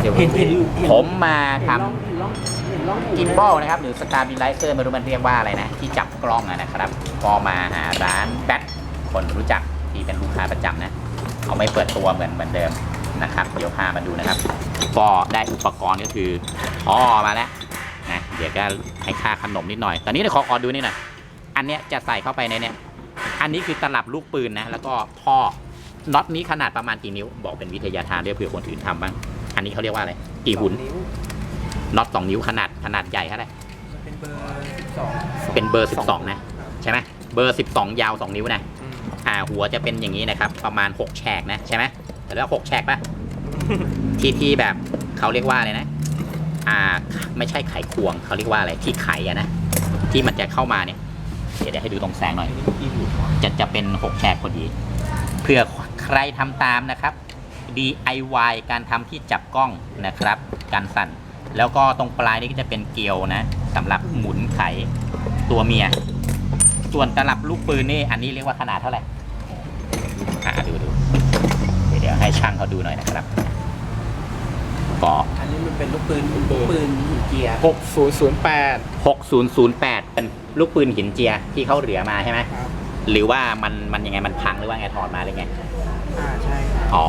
เดี๋ยวเห็นเห็นเห็น ผมมาทเห็นร่องเห็นร่องเห็นร่องำกิมบอลนะครับหรือสตาร์บิลไลเซอร์ไม่รู้มันเรียกว่าอะไรนะ ที่จับกล้องอะนะครับก็มาหาร้านแบทคนรู้จักที่เป็นลูกค้าประจำนะเขาไม่เปิดตัวเหมือนเหมือนเดิมนะครับ เดี๋ยวพามาดูนะครับ ก็ได้อุปกรณ์ก็คือท่อมาแล้วนะเดี๋ยวก็ให้ค่าขนมนิดหน่อย ตอนนี้เดี๋ยวขอขอดูนี่หน่อยอันเนี้ยจะใส่เข้าไปในเนี้ยอันนี้คือตลับลูกปืนนะแล้วก็ท่อน็อตนี้ขนาดประมาณกี่นิ้ว บอกเป็นวิทยาทานด้วยเผื่อคนอื่นทำบ้าง อันนี้เขาเรียกว่าอะไร กี่หุ่นสองวน็อตสองนิ้วขนาดขนาดใหญ่เท่าไหร่มันเป็นเบอร์สิบสองเป็นเบอร์12นะ ใช่ไหมเบอร์12ยาว2นิ้วนะอ่าหัวจะเป็นอย่างนี้นะครับ ประมาณ6แฉกนะใช่ไหมแต่ว่า6แฉกปะที่ที่แบบเขาเรียกว่าอะไรนะ อ่าไม่ใช่ไขควงเขาเรียกว่าอะไรที่ไขอะนะที่มันจะเข้ามาเนี่ยเดี๋ยวเดี๋ยวให้ดูตรงแสงหน่อยจะจะเป็น6แฉกพอดีเพื่อใครทำตามนะครับ DIY การทำที่จับกล้องนะครับ การสั่น แล้วก็ตรงปลายนี่ก็จะเป็นเกลียวนะสำหรับหมุนไขตัวเมีย ส่วนตลับลูกปืนนี่อันนี้เรียกว่าขนาดเท่าไหร่อ่าดูดูเดี๋ยวเดี๋ยวให้ช่างเขาดูหน่อยนะครับก็อันนี้มันเป็นลูกปืนลูกปืนหินเกียร์หกศูนย์ศูนย์แปด6008 เป็นลูกปืนหินเจียที่เขาเหลือมาใช่ไหมครับ หรือว่ามันมันยังไงมันพังหรือว่าไงถอดมาหรือไง อ่าใช่ครับ อ๋อ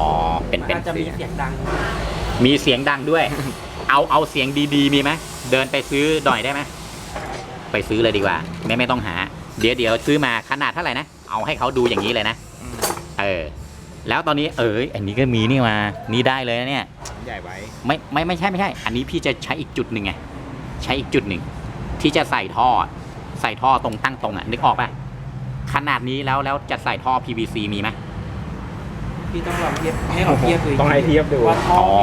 เป็นเป็นอาจจะมีเสียงดัง มีเสียงดังด้วย เอาเอาเสียงดีๆ มีไหมเดินไปซื้อหน่อยได้ไหมไปซื้อเลยดีกว่า ไม่ไม่ต้องหา เดี๋ยวเดี๋ยวซื้อมาขนาดเท่าไหร่นะ เอาให้เขาดูอย่างนี้เลยนะ เออ แล้วตอนนี้เอออันนี้ก็มีนี่มา นี่ได้เลยนะเนี่ย ใหญ่ไว้ ไม่ไม่ไม่ใช่ไม่ใช่ อันนี้พี่จะใช้อีกจุดหนึ่งไง ใช้อีกจุดหนึ่ง ที่จะใส่ท่อ ใส่ท่อตรงตั้งตรงอะ นึกออกป่ะ ขนาดนี้แล้วแล้วจะใส่ท่อ PVC มีไหม พี่ต้องลองเทียบให้เขาเทียบดูต้องให้เทียบดู ว่าท่ออ๋อ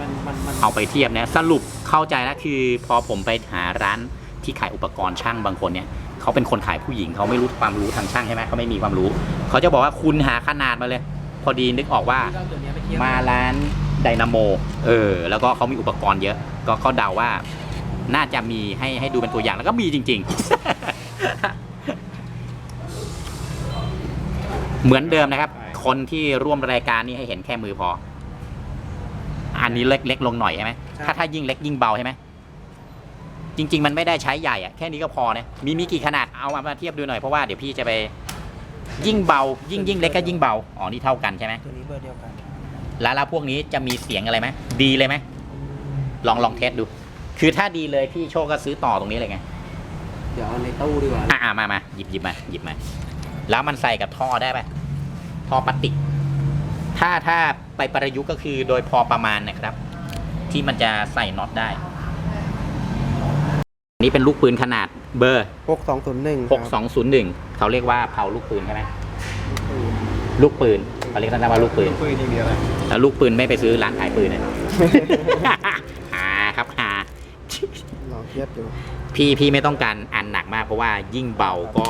มันมันมันเอาไปเทียบเนี่ยสรุปเข้าใจแล้วคือ พอผมไปหาร้านที่ขายอุปกรณ์ช่างบางคนเนี่ยเขาเป็นคนขายผู้หญิงเขาไม่รู้ความรู้ทางช่างใช่ไหมเขาไม่มีความรู้เขาจะบอกว่าคุณหาขนาดมาเลย พอดีนึกออกว่า พี่ต้องเอาตัวเนี้ยไปเทียบมาร้านไดนาโมเออ แล้วก็เขามีอุปกรณ์เยอะ ก็เขาเดาว่า น่าจะมีให้ให้ดูเป็นตัวอย่างแล้วก็มีจริง ๆ เหมือนเดิมนะครับ คนที่ร่วมรายการนี้ให้เห็นแค่มือพอ อันนี้เล็กเล็กลงหน่อยใช่ไหมถ้าถ้ายิ่งเล็กยิ่งเบาใช่ไหมจริง ๆ มันไม่ได้ใช้ใหญ่อะแค่นี้ก็พอนะมีมีกี่ขนาดเอามาเทียบดูหน่อยเพราะว่าเดี๋ยวพี่จะไปยิ่งเบา ยิ่งยิ่งเล็กก็ยิ่งเบาอ๋อนี่เท่ากันใช่ไหมตัวนี้เบอร์เดียวกันแล้วแล้วพวกนี้จะมีเสียงอะไรไหมดีเลยไหมลองลองเทสดู คือถ้าดีเลยพี่โชคก็ซื้อต่อตรงนี้เลยไงเดี๋ยวเอาในตู้ดีกว่าอะอะมามาหยิบหยิบมาหยิบมา แล้วมันใส่กับท่อได้ไหมท่ อพลาสติก ถ้าถ้าไปประยุกต์ก็คือโดยพอประมาณนะครับ ที่มันจะใส่น็อตได้ นี่เป็นลูกปืนขนาดเบอร์หกสองศูนย์หนึ่ง6201 เขาเรียกว่าเผาลูกปืนใช่ไหมลูกปืนเขาเรียกกันว่าลูกปืนปืนอย่างเดียวเลยแล้วลูกปืนไม่ไปซื้อร้านขายปืนเลยหาครับหาลองเทียบดูพี่พี่ไม่ต้องการอันหนักมากเพราะว่ายิ่งเบาก็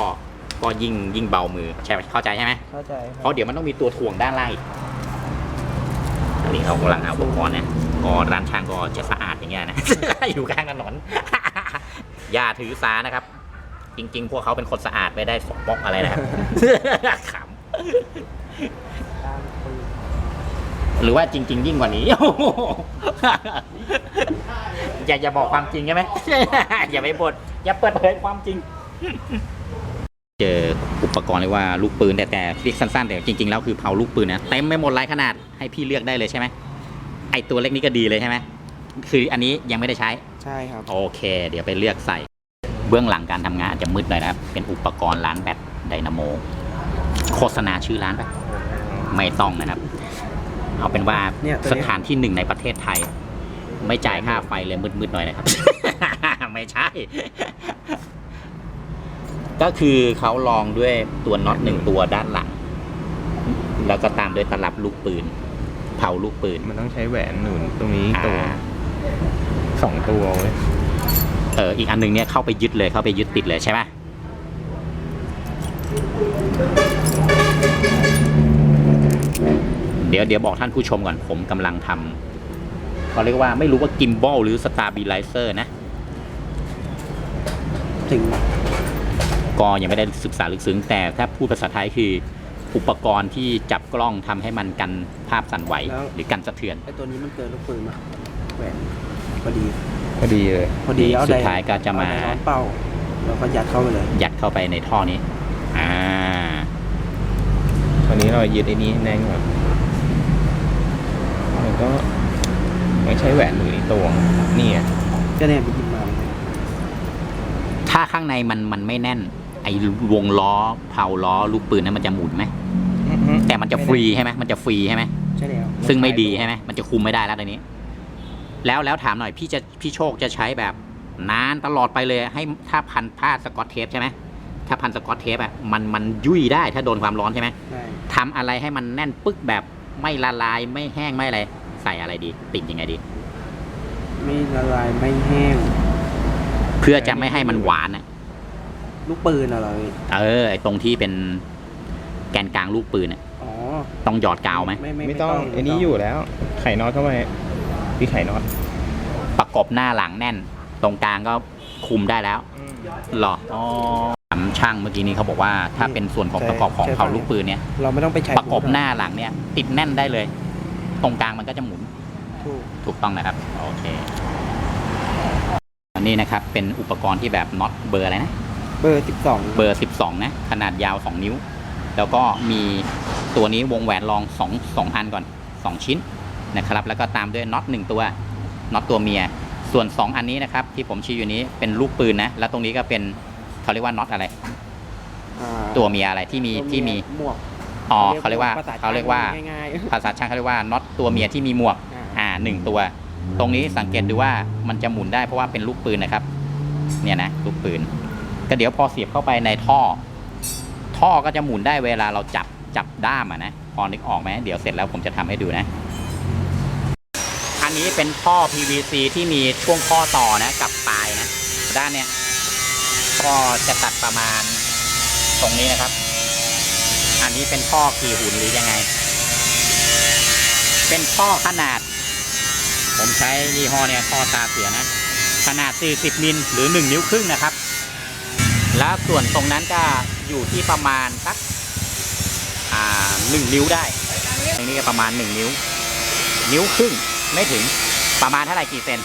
ก็ยิ่งยิ่งเบามือใช่ไหมเข้าใจใช่ไหมเข้าใจเพราะเดี๋ยวมันต้องมีตัวถ่วงด้านล่างอีกอันนี้เขากำลังเอาอุปกรณ์นะก็ร้านช่างก็จะสะอาดอย่างเงี้ยนะ อยู่ข้างถนนอย่าถือสานะครับ จริง ๆ พวกเขาเป็นคนสะอาดไม่ได้สกปรกอะไรนะครับขำหรือว่าจริง ๆ ยิ่งกว่านี้อย่าอย่าบอกความจริงใช่ไหมอย่าไปบดอย่าเปิดเผยความจริง เจออุปกรณ์เรียกว่าลูกปืนแต่แต่เรียกสั้นๆแต่จริงๆแล้วคือเผาลูกปืนนะเต็มไม่หมดหลายขนาดให้พี่เลือกได้เลยใช่ไหมไอตัวเล็กนี้ก็ดีเลยใช่ไหมคืออันนี้ยังไม่ได้ใช้ใช่ครับ โอเค เดี๋ยวไปเลือกใส่ เบื้องหลังการทำงานอาจจะมืดหน่อยนะครับ เป็นอุปกรณ์ร้านแบตไดนาโม โฆษณาชื่อร้านปะไม่ต้องนะครับ เอาเป็นว่าเนี่ยตัวสเนี้ยถานที่หนึ่งในประเทศไทย ไม่จ่ายค่าไฟเลยมืดๆหน่อยนะครับ ไม่ใช่ ก็คือเขาลองด้วยตัวน็อตหนึ่งตัวด้านหลัง แล้วก็ตามด้วยตลับลูกปืน เผาลูกปืน มันต้องใช้แหวนหนุนตรงนี้ตัวอ่าสองตัวเว้ยเอออีกอันหนึงเนี่ยเข้าไปยึดเลยเข้าไปยึดติดเลยใช่ไหมเดี๋ยวเดี๋ยวบอกท่านผู้ชมก่อนผมกำลังทำเขาเรียกว่าไม่รู้ว่ากิมบอลหรือสตาร์บิไลเซอร์นะ ถึง ก็ยังไม่ได้ศึกษาลึกซึ้ง แต่ถ้าพูดภาษาไทยคืออุปกรณ์ที่จับกล้องทำให้มันกันภาพสั่นไหวหรือกันสะเทือนไอตัวนี้มันเกินลูกปืนมาแหวนพอดี พอดีเลยพอดีเอาสุไดดท้ายก็จะมา เอไดร้อนเป่าแล้วก็ยัดเข้าไปเลยยัดเข้าไปในท่อนี้ อ่า ตอนนี้เรายึดไอ้นี้ให้แน่นก่อนแล้วก็ไม่ใช้แหวนหรือนี่ตวงนี่อะก็เนี่ยไปหยิบมาเลยถ้าข้างในมันมันไม่แน่น ไอ้วงล้อเผาล้อลูกปืนนั้นมันจะหมุนไหมแต่มันจะฟรีใช่ไหมมันจะฟรีใช่ไหมใช่แล้วซึ่งไม่ดีใช่ไหมมันจะคุมไม่ได้แล้วตอนนี้ แล้วแล้วถามหน่อยพี่จะพี่โชคจะใช้แบบนานตลอดไปเลยให้ถ้าพันผ้าสกอตเทปใช่ไหมถ้าพันสกอตเทปอะมันมันยุ่ยได้ถ้าโดนความร้อนใช่ไหมใช่ทำอะไรให้มันแน่นปึ๊กแบบไม่ละลายไม่แห้งไม่อะไรใส่อะไรดี ติดยังไงดี ไม่ละลายไม่แห้ง เพื่อจะไม่ให้มันหวานอะ ลูกปืนอะไรเออไอตรงที่เป็นแกนกลางลูกปืนอะอ๋อต้องหยอดกาวไหมไม่ไม่ไม่ต้องไอ้นี้อยู่แล้ว ไข่น็อตเข้าไปพี่ไข่น็อตประกบหน้าหลังแน่น ตรงกลางก็คุมได้แล้วหรออ๋อถามช่างเมื่อกี้นี้เขาบอกว่าถ้าเป็นส่วนของประกอบของเผาลูกปืนเนี่ย เราไม่ต้องไปใช้ประกบหน้าหลังเนี่ย ติดแน่นได้เลย ตรงกลางมันก็จะหมุน ถูกถูกต้องนะครับ โอเคอันนี้นะครับเป็นอุปกรณ์ที่แบบน็อตเบอร์อะไรนะ เบอร์สิบสองเบอร์ 12 นะ ขนาดยาว 2 นิ้ว แล้วก็มีตัวนี้วงแหวนรอง2 2อันก่อน 2 ชิ้นนะครับ แล้วก็ตามด้วยน็อต1ตัว น็อตตัวเมีย ส่วน 2 อันนี้นะครับ ที่ผมชี้อยู่นี้เป็นลูกปืนนะ แล้วตรงนี้ก็เป็นเขาเรียกว่าน็อตอะไร ตัวเมียอะไรที่มีที่มีหมวกอ๋อเขาเรียกว่าภษเขาเรียกว่าง่ายภาษาช่างเขาเรียกว่าน็อตตัวเมียที่มีหมวกๆอ่าอ่าหนึ่งตัว ตรงนี้สังเกตดูว่ามันจะหมุนได้เพราะว่าเป็นลูกปืนนะครับ เนี่ยนะลูกปืน ก็เดี๋ยวพอเสียบเข้าไปในท่อ ท่อก็จะหมุนได้เวลาเราจับจับด้ามอะนะพอนึกออกไหมเดี๋ยวเสร็จแล้วผมจะทำให้ดูนะ อันนี้เป็นท่อ PVC ที่มีช่วงข้อต่อนะกับปลายนะ ด้านเนี้ยก็จะตัดประมาณตรงนี้นะครับ อันนี้เป็นท่อกี่หุ่นหรือยังไง เป็นท่อขนาด ผมใช้ยี่ห้อเนี่ยท่อตาเสียนะ ขนาด 40มิลหรือ 1 นิ้วครึ่งนะครับ แล้วส่วนตรงนั้นก็อยู่ที่ประมาณสักอ่าหนึ่งนิ้วได้ตรงนี้ก็ประมาณ1นิ้ว นิ้วครึ่งไม่ถึงประมาณเท่าไหร่กี่เซน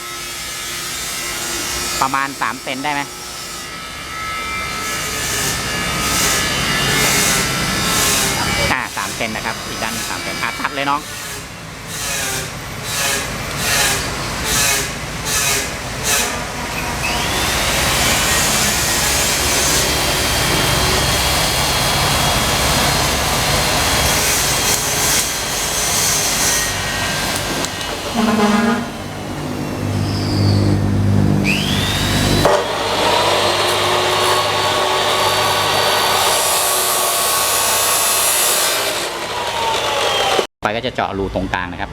ประมาณ3เซนได้ไหมอ่าสามเซนนะครับ อีกด้านสามเซนอะตัดเลยน้อง ก็จะเจาะรูตรงกลางนะครับ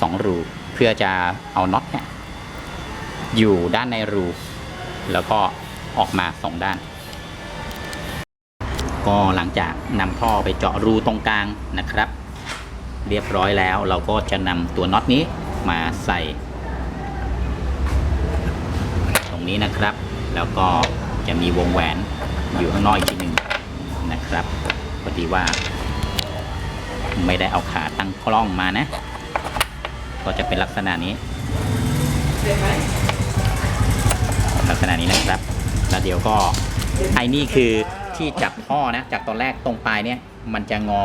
สองรูเพื่อจะเอาน็อตเนี่ยอยู่ด้านในรู แล้วก็ออกมาสองด้าน ก็หลังจากนำท่อไปเจาะรูตรงกลางนะครับ เรียบร้อยแล้วเราก็จะนำตัวน็อตนี้มาใส่ ตรงนี้นะครับ แล้วก็จะมีวงแหวนอยู่ข้างนอกอีกทีหนึ่งนะครับพอดีว่า ไม่ได้เอาขาตั้งกล้องมานะ ก็จะเป็นลักษณะนี้ลักษณะนี้นะครับ แล้วเดี๋ยวก็ไอ้นี่คือที่จับท่อนะ จากตอนแรกตรงปลายเนี่ย มันจะงอ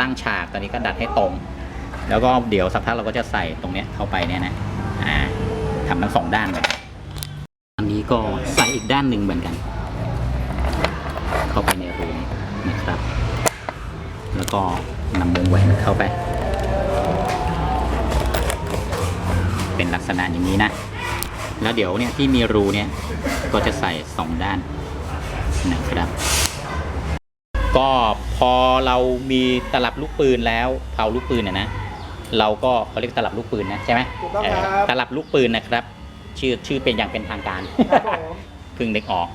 ตั้งฉากตอนนี้ก็ดัดให้ตรง แล้วก็เดี๋ยวสักพักเราก็จะใส่ตรงเนี้ยเข้าไปเนี่ยนะอ่าทำทั้งสองด้านเลยอันนี้ก็ใส่อีกด้านหนึ่งเหมือนกัน เข้าไปในรูนี้นะครับ แล้วก็นำวงแหวนเข้าไป เป็นลักษณะอย่างนี้นะ แล้วเดี๋ยวเนี่ยที่มีรูเนี่ยก็จะใส่สองด้านนะครับ ก็พอเรามีตลับลูกปืนแล้วเผาลูกปืนเนี่ยนะ เราก็เขาเรียกตลับลูกปืนนะใช่ไหมถูกต้องเอคอรับตลับลูกปืนนะครับ ชื่อชื่อเป็นอย่างเป็นทางการครับผมเพิ่งนึกออก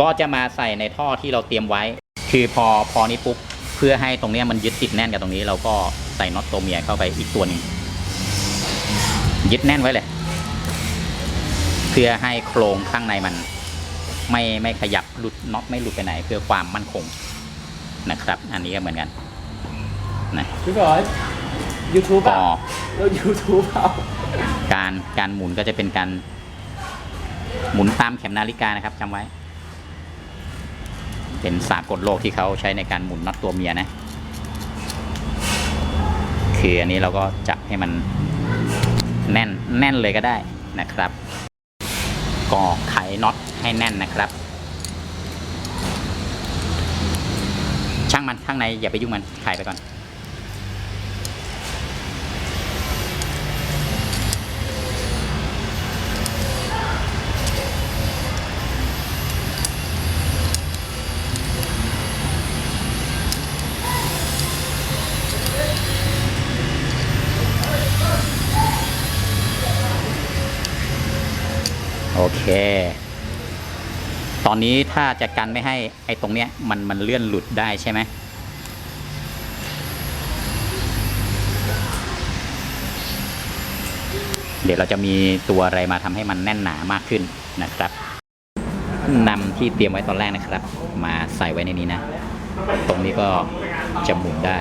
ก็จะมาใส่ในท่อที่เราเตรียมไว้ คือพอพอนี้ปุ๊บเพื่อให้ตรงเนี้ยมันยึดติดแน่นกับตรงนี้ เราก็ใส่น็อตตัวเมียเข้าไปอีกตัวหนึ่งยึดแน่นไว้เลย เพื่อให้โครงข้างในมัน ไม่ไม่ขยับหลุดน็อตไม่หลุดไปไหน เพื่อความมั่นคงนะครับ อันนี้ก็เหมือนกันนะพี่บอยยูทูบก็อะเรายูทูบเอาการการหมุนก็จะเป็นการหมุนตามเข็มนาฬิกานะครับจำไว้ เป็นสากลโลกที่เขาใช้ในการหมุนน็อตตัวเมียนะ คืออันนี้เราก็จับให้มันแน่นแน่นเลยก็ได้นะครับ ก็ไขน็อตให้แน่นนะครับ ช่างมันข้างในอย่าไปยุ่งมันไขไปก่อน ค ตอนนี้ถ้าจะกันไม่ให้ไอ้ตรงเนี้ยมันมันเลื่อนหลุดได้ใช่ไหมเดี๋ยวเราจะมีตัวอะไรมาทำให้มันแน่นหนามากขึ้นนะครับนำที่เตรียมไว้ตอนแรกนะครับ มาใส่ไว้ในนี้นะ ตรงนี้ก็จะหมุนได้